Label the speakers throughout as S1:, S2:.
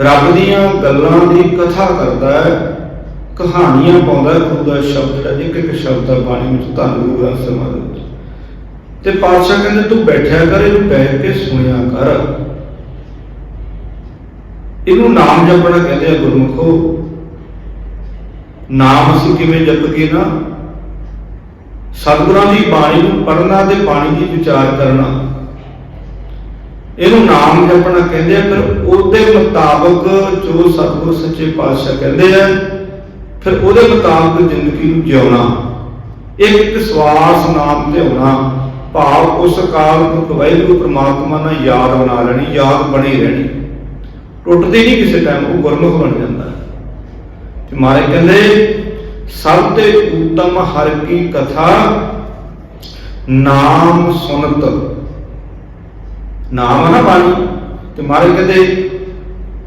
S1: ਰੱਬ ਦੀਆਂ ਗੱਲਾਂ ਦੀ ਕਥਾ ਕਰਦਾ ਹੈ, ਕਹਾਣੀਆਂ ਪਾਉਂਦਾ ਹੈ ਗੁਰੂ ਦਾ ਸ਼ਬਦ ਜਿਹੜਾ ਇੱਕ ਇੱਕ ਸ਼ਬਦ ਦਾ ਬਾਣੀ ਵਿੱਚ ਧੰਨ ਗੁਰੂ ਗ੍ਰੰਥ ਸਾਹਿਬ ਵਿੱਚ ਤੇ ਪਾਤਸ਼ਾਹ ਕਹਿੰਦੇ, ਤੂੰ ਬੈਠਿਆ ਕਰ, ਇਹਨੂੰ ਬੈਠ ਕੇ ਸੁਣਿਆ ਕਰ। ਇਹਨੂੰ ਨਾਮ ਜਪਣਾ ਕਹਿੰਦੇ ਆ ਗੁਰਮੁਖੋ। ਨਾਮ ਅਸੀਂ ਕਿਵੇਂ ਜਪ ਕੇ ਨਾ? ਸਤਿਗੁਰਾਂ ਦੀ ਬਾਣੀ ਨੂੰ ਪੜ੍ਹਨਾ ਤੇ ਬਾਣੀ ਦੀ ਵਿਚਾਰ ਕਰਨਾ। ਇਹਨੂੰ ਨਾਮ ਜਪਣਾ ਕਹਿੰਦੇ ਆ, ਫਿਰ ਉਹਦੇ ਮੁਤਾਬਕ ਜੋ ਸਤਿਗੁਰ ਸੱਚੇ ਪਾਤਸ਼ਾਹ ਕਹਿੰਦੇ ਆ, ਫਿਰ ਉਹਦੇ ਮੁਤਾਬਕ ਜ਼ਿੰਦਗੀ ਨੂੰ ਜਿਉਣਾ, ਇੱਕ ਸਵਾਸ ਨਾਮ ਤੇ ਹੋਣਾ, ਭਾਵ ਉਸ ਕਾਲ ਨੂੰ ਵਾਹਿਗੁਰੂ ਪ੍ਰਮਾਤਮਾ ਨਾਲ ਯਾਦ ਬਣਾ ਲੈਣੀ, ਯਾਦ ਬਣੀ ਰਹਿਣੀ। ਟੁੱਟਦੀ ਨਹੀਂ ਕਿਸੇ ਟਾਈਮ ਉਹ ਗੁਰਮੁਖ ਬਣ ਜਾਂਦਾ। ਤੇ ਮਾਰੇ ਕਹਿੰਦੇ, ਸਭ ਤੇ ਉੱਤਮ ਹਰ ਕੀ ਕਥਾ, ਨਾਮ ਸੁਨਤ। ਨਾਮ ਹੈ ਨਾ ਬਾਣੀ ਤੇ ਮਾਰੇ ਕਹਿੰਦੇ,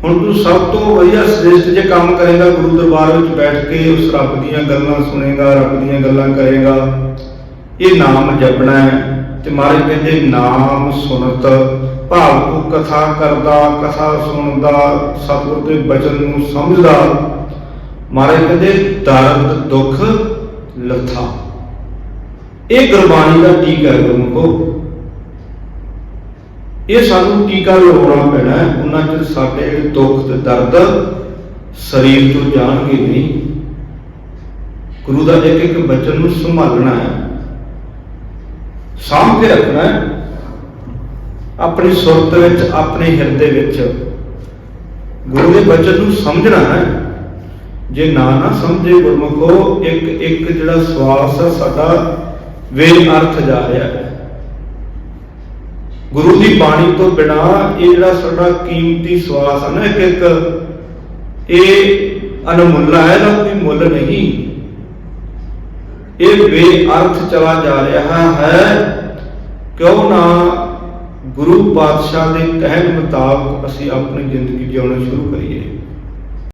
S1: ਹੁਣ ਤੂੰ ਸਭ ਤੋਂ ਵਧੀਆ ਸ੍ਰੇਸ਼ਟ ਜੇ ਕੰਮ ਕਰੇਗਾ, ਗੁਰੂ ਦਰਬਾਰ ਵਿੱਚ ਬੈਠ ਕੇ ਉਸ ਰੱਬ ਦੀਆਂ ਗੱਲਾਂ ਸੁਣੇਗਾ, ਰੱਬ ਦੀਆਂ ਗੱਲਾਂ ਕਰੇਗਾ। ਇਹ ਨਾਮ ਜਪਣਾ ਹੈ। ਤੇ ਮਾਰੇ ਕਹਿੰਦੇ, ਨਾਮ ਸੁਣਤ, ਭਾਵ ਤੂੰ ਕਥਾ ਕਰਦਾ, ਕਥਾ ਸੁਣਦਾ, ਸਤਿਗੁਰ ਦੇ ਬਚਨ ਨੂੰ ਸਮਝਦਾ। ਮਾਰੇ ਕਹਿੰਦੇ, ਦਰਦ, ਦੁੱਖ, ਲੱਥਾ। ਇਹ ਗੁਰਬਾਣੀ ਦਾ ਟੀਕਾ ਹੈ ਗੁਰਮੁਖੋ ਇਹ ਸਾਨੂੰ ਟੀਕਾ ਲਾਉਣਾ ਪੈਣਾ ਹੈ? ਉਹਨਾਂ ਚ ਸਾਡੇ ਜਿਹੜੇ ਦੁੱਖ ਤੇ ਦਰਦ ਸਰੀਰ ਤੋਂ ਜਾਣਗੇ ਨਹੀਂ। ਗੁਰੂ ਦਾ ਇੱਕ ਇੱਕ ਬਚਨ ਨੂੰ ਸੰਭਾਲਣਾ ਹੈ। ਸਾਂਭ ਕੇ ਰੱਖਣਾ ਹੈ। ਆਪਣੀ ਸੁਰਤ ਵਿੱਚ, ਆਪਣੇ ਹਿਰਦੇ ਵਿੱਚ। ਗੁਰੂ ਦੇ ਬਚਨ ਨੂੰ ਸਮਝਣਾ ਹੈ। ਜੇ ਨਾ ਨਾ ਸਮਝੇ ਗੁਰਮੁਖੋ, ਇੱਕ ਇੱਕ ਜਿਹੜਾ ਸਵਾਸ ਹੈ, ਸਾਡਾ ਵੇ ਅਰਥ ਜਾ ਰਿਹਾ ਹੈ। ਗੁਰੂ ਦੀ ਬਾਣੀ ਤੋਂ ਬਿਨਾ ਇਹ ਜਿਹੜਾ ਸਾਡਾ ਕੀਮਤੀ ਸਵਾਸ ਹੈ ਨਾ ਇੱਕ ਇੱਕ, ਇਹ ਅਨਮੁੱਲਾ ਹੈ, ਨਾ ਕੋਈ ਮੁੱਲ ਨਹੀਂ। ਇਹ ਬੇਅਰਥ ਚਲਾ ਜਾ ਰਿਹਾ ਹੈ। ਕਿਉਂ ਨਾ ਗੁਰੂ ਪਾਤਸ਼ਾਹ ਦੇ ਕਹਿਣ ਮੁਤਾਬਕ ਅਸੀਂ ਆਪਣੀ ਜ਼ਿੰਦਗੀ ਜਿਉਣੀ ਸ਼ੁਰੂ ਕਰੀਏ।